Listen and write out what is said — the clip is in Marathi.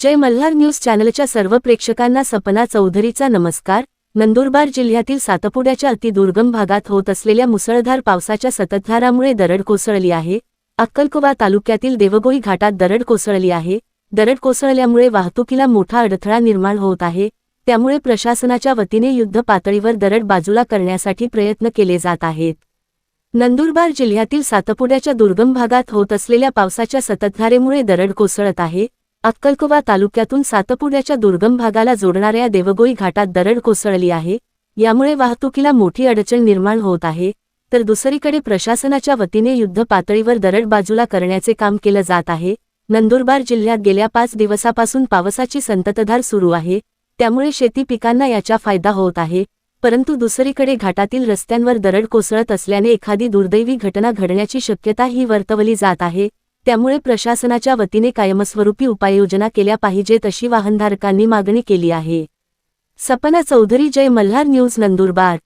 जय मल्हार न्यूज चॅनलच्या सर्व प्रेक्षकांना सपना चौधरीचा नमस्कार. नंदुरबार जिल्ह्यातील सातपुड्याच्या अतिदुर्गम भागात होत असलेल्या मुसळधार पावसाच्या सततधारामुळे दरड कोसळली आहे. अक्कलकोवा तालुक्यातील देवगोई घाटात दरड कोसळली आहे. दरड कोसळल्यामुळे वाहतुकीला मोठा अडथळा निर्माण होत आहे. त्यामुळे प्रशासनाच्या वतीने युद्ध पातळीवर दरड बाजूला करण्यासाठी प्रयत्न केले जात आहेत. नंदुरबार जिल्ह्यातील सातपुड्याच्या दुर्गम भागात होत असलेल्या पावसाच्या सततधारेमुळे दरड कोसळत आहे. अक्कलकोवा तालुक्यातून सातपुड्याच्या दुर्गम भागाला जोडणाऱ्या देवगोई घाटात दरड कोसळली आहे. यामुळे वाहतुकीला मोठी अडचण निर्माण होत आहे. तर दुसरीकडे प्रशासनाच्या वतीने युद्ध पातळीवर दरड बाजूला करण्याचे काम केलं जात आहे. नंदुरबार जिल्ह्यात गेल्या पाच दिवसापासून पावसाची संततधार सुरू आहे. त्यामुळे शेती पिकांना याचा फायदा होत आहे. परंतु दुसरीकडे घाटातील रस्त्यांवर दरड कोसळत असल्याने एखादी दुर्दैवी घटना घडण्याची शक्यता ही वर्तवली जात आहे. त्यामुळे प्रशासनाच्या वतीने कायमस्वरूपी उपाययोजना केल्या पाहिजेत अशी वाहनधारकांनी मागणी केली आहे. सपना चौधरी जय मल्हार न्यूज नंदुरबार.